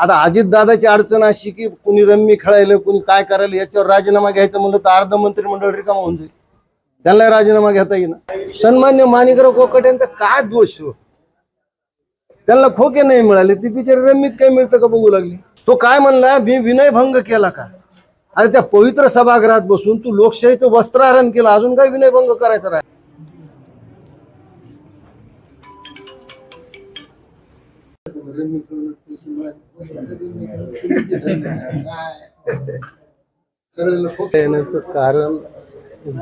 आता अजितदादाची अडचण अशी की कुणी रम्मी खेळायला कुणी काय करायला याच्यावर राजीनामा घ्यायचा म्हणलं तर अर्ध मंत्रिमंडळ रिकामा होऊन जाईल. त्यांना राजीनामा घेता येईना. सन्मान्य माणिकराव कोकट यांचा काय दोष? त्यांना खोके नाही मिळाले. ती बिचारी रम्मीत काय मिळतं का बघू लागली? तो काय म्हणला? मी विनयभंग केला का? अरे त्या पवित्र सभागृहात बसून तू लोकशाहीचं वस्त्रहरण केलं. अजून काय विनयभंग करायचा राय येण्याचं कारण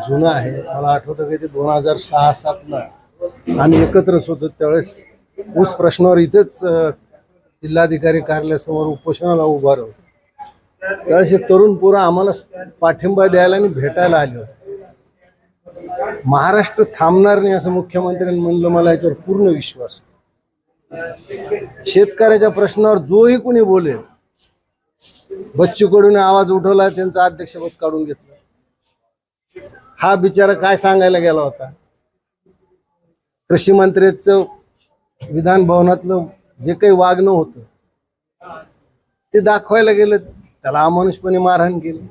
जुनं आहे. मला आठवतं की ते दोन हजार सहा सातला आम्ही एकत्रच होतो. त्यावेळेस ऊस प्रश्नावर इथेच जिल्हाधिकारी कार्यालयासमोर उपोषणाला उभा राहतो त्यावेळेस हे तरुण पोरं आम्हाला पाठिंबा द्यायला आणि भेटायला आले होते. महाराष्ट्र थांबणार नाही असं मुख्यमंत्र्यांनी म्हणलं. मला याच्यावर पूर्ण विश्वास आहे. शेतकऱ्याच्या प्रश्नावर जोही कोणी बोलेल? बच्चू कडून आवाज उठवला त्यांचं अध्यक्षपद काढून घेतलं. हा बिचारा काय सांगायला गेला होता? कृषी मंत्र्याचं विधान भवनातलं जे काही वागणं होतं ते दाखवायला गेलं त्याला अमानुषपणे मारहाण केली.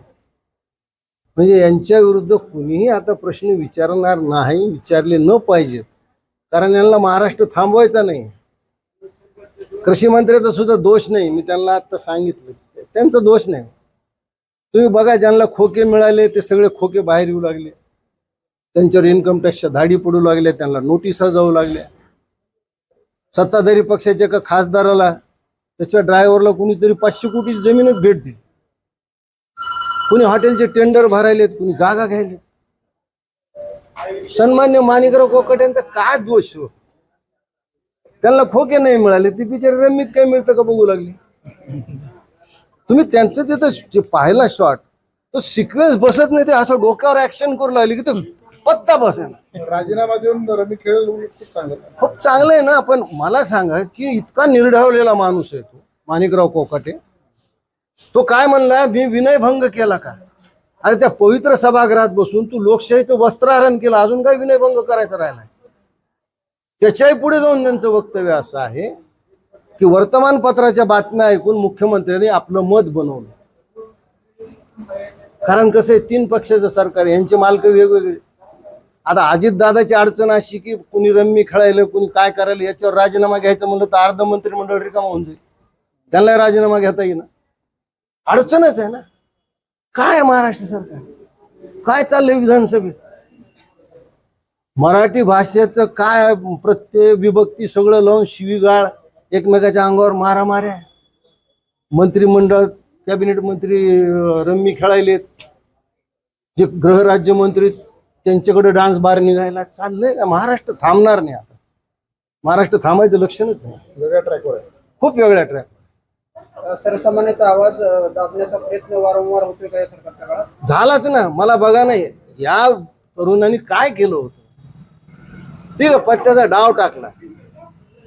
म्हणजे यांच्या विरुद्ध कुणीही आता प्रश्न विचारणार नाही विचारले न पाहिजेत. कारण यांना महाराष्ट्र थांबवायचा नाही. कृषी मंत्र्याचा सुद्धा दोष नाही. मी त्यांना आता सांगितलं. त्यांचा दोष नाही. तुम्ही बघा ज्यांना खोके मिळाले ते सगळे खोके बाहेर येऊ लागले. त्यांच्यावर इन्कम टॅक्सच्या धाडी पडू लागल्या त्यांना नोटिसा जाऊ लागल्या. सत्ताधारी पक्षाच्या एका खासदाराला त्याच्या ड्रायव्हरला कुणीतरी पाचशे कोटी जमीनच भेट दिली. कुणी हॉटेलचे टेंडर भरायलेत कुणी जागा घ्यायलेत. सन्मान्य माणिकराव कोकट यांचा काय दोष हो? त्यांना खोके नाही मिळाले ती बिचारी रम्मीत काय मिळतं का बघू लागली? तुम्ही त्यांचं तिथं पाहिला शॉट तो सिक्वेन्स बसत नाही ते असं डोक्यावर ऍक्शन करू लागली की तो पत्ता बसेना राजीनामा देऊन रमी खेळ खूप चांगलं खूप चांगलं आहे ना पण मला सांगा की इतका निर्ढवलेला माणूस आहे तो माणिकराव कोकाटे. तो काय म्हणला मी विनयभंग केला का? अरे त्या पवित्र सभागृहात बसून तू लोकशाहीचं वस्त्रहरण केलं अजून काय विनयभंग करायचा राहिलाय? त्याच्याही पुढे जाऊन त्यांचं वक्तव्य असं आहे की वर्तमानपत्राच्या बातम्या ऐकून मुख्यमंत्र्यांनी आपलं मत बनवलं. कारण कसं आहे तीन पक्षाचं सरकार यांचे मालक वेगवेगळे आता अजितदादाची अडचण अशी की कुणी रम्मी खेळायला कुणी काय करायला याच्यावर राजीनामा घ्यायचं म्हणलं तर अर्ध मंत्रिमंडळ रिकामा होऊन जाईल. त्यांना राजीनामा घेता येईना. अडचणच आहे ना. काय महाराष्ट्र सरकार? काय चाललंय विधानसभेत? मराठी भाषेचं काय प्रत्यय विभक्ती सगळं लावून शिवीगाळ एकमेकाच्या अंगावर मारामाऱ्या. मंत्रिमंडळ कॅबिनेट मंत्री रम्मी खेळायलेत. जे गृहराज्यमंत्री त्यांच्याकडे डान्स बार निघायला चाललंय का? महाराष्ट्र थांबणार नाही आता. महाराष्ट्र थांबायचं लक्षणच नाही. वेगळ्या ट्रॅकवर खूप वेगळ्या ट्रॅक सर्वसामान्याचा आवाज दाबण्याचा प्रयत्न वारंवार होतोय का या सरकारच्या काळात? झालाच ना. मला बघा नाही या तरुणांनी काय केलं होतं? ठीक आहे पत्त्याचा डाव टाकला.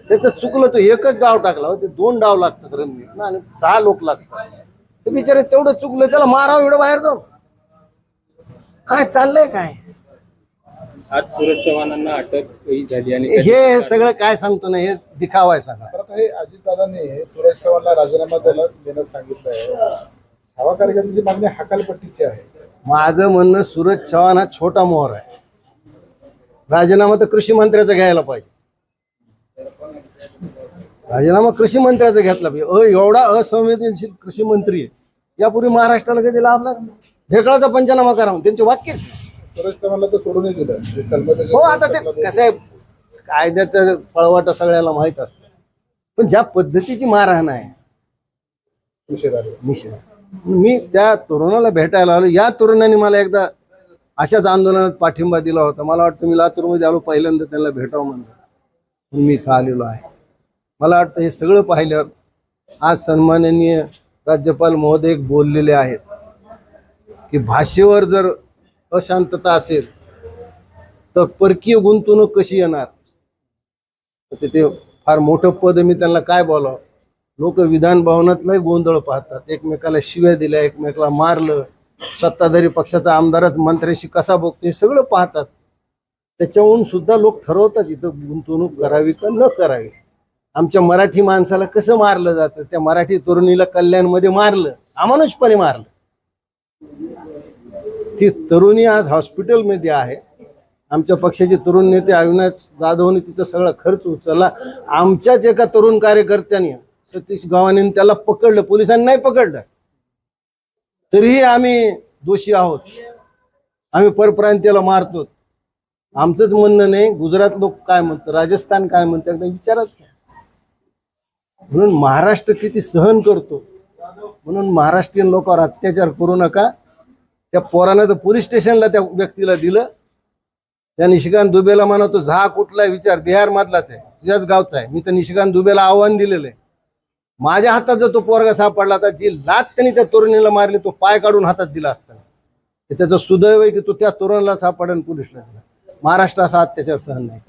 त्याचं चुकलं तो एकच डाव टाकला हो, ते दोन डाव लागतात रंगीत. ना आणि सहा लोक लागतात. ते बिचारे तेवढं चुकलं त्याला मारावं एवढं बाहेर जाऊन. काय चाललंय काय? आज सूरज चव्हाणांना अटकही झाली आणि हे सगळं काय सांगतो ना हे दिखावा आहे सगळा. तर आता हे अजितदादांनी सुरेश चव्हाणला राजीनामा द्यायला देण्यात सांगितलं आहे छावा कार्यकर्त्याची मागणी हकालपट्टीची आहे. माझं म्हणणं सूरज चव्हाण हा छोटा मोहर आहे. राजीनामा तर कृषी मंत्र्याचा घ्यायला पाहिजे. राजीनामा कृषी मंत्र्याचा घेतला पाहिजे. अ एवढा असंवेदनशील कृषी मंत्री आहे. यापूर्वी महाराष्ट्राला कधी लाभला ढेकळाचा पंचनामा करा. त्यांचे वाक्य कलमाचं हो आता ते कसं आहे कायद्याचं पळवाट सगळ्याला माहीत असतं. पण ज्या पद्धतीची मारहाण आहे मी त्या तरुणाला भेटायला आलो. या तरुणाने मला एकदा अशाच आंदोलनात पाठिंबा दिला होता. मला वाटतं मी लातूरमध्ये आलो पहिल्यांदा त्यांना भेटावं म्हणलं. म्हणून मी इथं आलेलो आहे. मला वाटतं हे सगळं पाहिल्यावर आज सन्माननीय राज्यपाल महोदय बोललेले आहेत की भाषेवर जर अशांतता असेल तर परकीय गुंतवणूक कशी येणार? तर तिथे फार मोठं पद मी त्यांना काय बोलावं? लोक विधान भवनातलाही गोंधळ पाहतात. एकमेकाला शिव्या दिल्या एकमेकाला मारलं. सत्ताधारी पक्षाचा आमदारच मंत्र्याशी कसा बघतो हे सगळं पाहतात. त्याच्याहून सुद्धा लोक ठरवतात इथं गुंतवणूक करावी का न करावी. आमच्या मराठी माणसाला कसं मारलं जातं त्या मराठी तरुणीला कल्याणमध्ये मारलं अमानुषपणे मारलं. ती तरुणी आज हॉस्पिटलमध्ये आहे. आमच्या पक्षाचे तरुण नेते अविनाश जाधवने तिचा सगळा खर्च उचलला. आमच्याच एका तरुण कार्यकर्त्याने सतीश गव्हाणे त्याला पकडलं पोलिसांनी नाही पकडलं. तरीही आम्ही दोषी आहोत. आम्ही परप्रांतीला मारतो आमचंच म्हणणं नाही गुजरात लोक काय म्हणतात राजस्थान काय म्हणतात एकदा विचारत म्हणून महाराष्ट्र किती सहन करतो म्हणून महाराष्ट्रीयन लोकांवर अत्याचार करू नका. त्या पोरानं तर पोलीस स्टेशनला त्या व्यक्तीला दिलं. त्या निशिकांत दुबेला म्हणतो झा कुठला आहे विचार बिहार मधलाच आहे तुझ्याच गावचा आहे. मी तर निशिकांत दुबेला आव्हान दिलेलं आहे. माझ्या हातात जर तो पोरगा सापडला तर जी लात त्यांनी त्या तरुणीला मारली तो पाय काढून हातात दिला असताना त्याचं सुदैव आहे की तो त्या तरुणाला सापडेल पोलिसला दिला. महाराष्ट्र असा अत्याचार सहन नाही